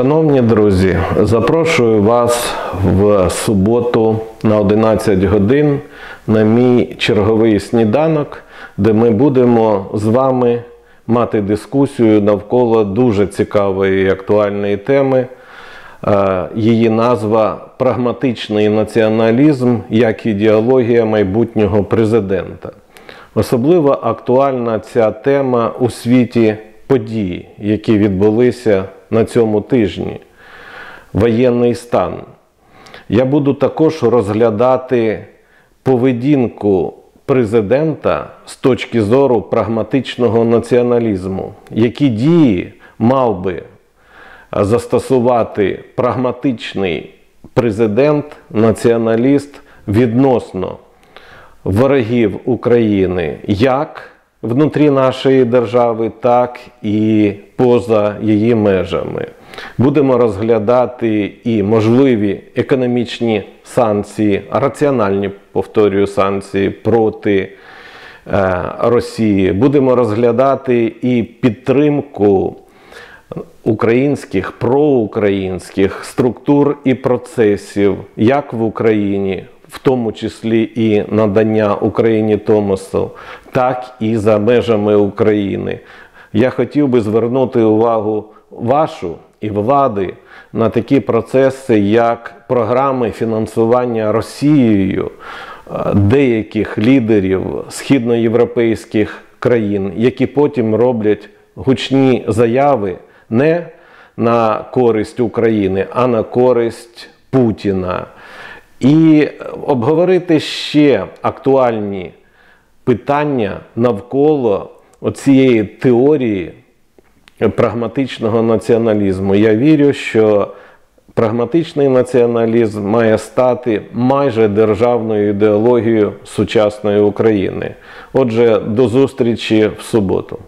Шановні друзі, запрошую вас в суботу на 11 годин на мій черговий сніданок, де ми будемо з вами мати дискусію навколо дуже цікавої і актуальної теми. Е, Її назва Прагматичний націоналізм як ідеологія майбутнього президента. Особливо актуальна ця тема у світі подій, які відбулися на цьому тижні. Воєнний стан. Я буду також розглядати поведінку президента з точки зору прагматичного націоналізму, які дії мав би застосувати прагматичний президент, націоналіст відносно ворогів України як внутрі нашої держави, так і поза її межами. Будемо розглядати і можливі економічні санкції, раціональні, повторюю, санкції проти е, Росії. Будемо розглядати і підтримку українських, проукраїнських структур і процесів, як в Україні, в тому числі і надання Україні Томосу, так і за межами України. Я хотів би звернути увагу вашу і влади на такі процеси, як програми фінансування Росією е, деяких лідерів східноєвропейських країн, які потім роблять гучні заяви не на користь України, а на користь Путіна. І обговорити ще актуальні питання навколо цієї теорії прагматичного націоналізму. Я вірю, що прагматичний націоналізм має стати майже державною ідеологією сучасної України. Отже, до зустрічі в суботу.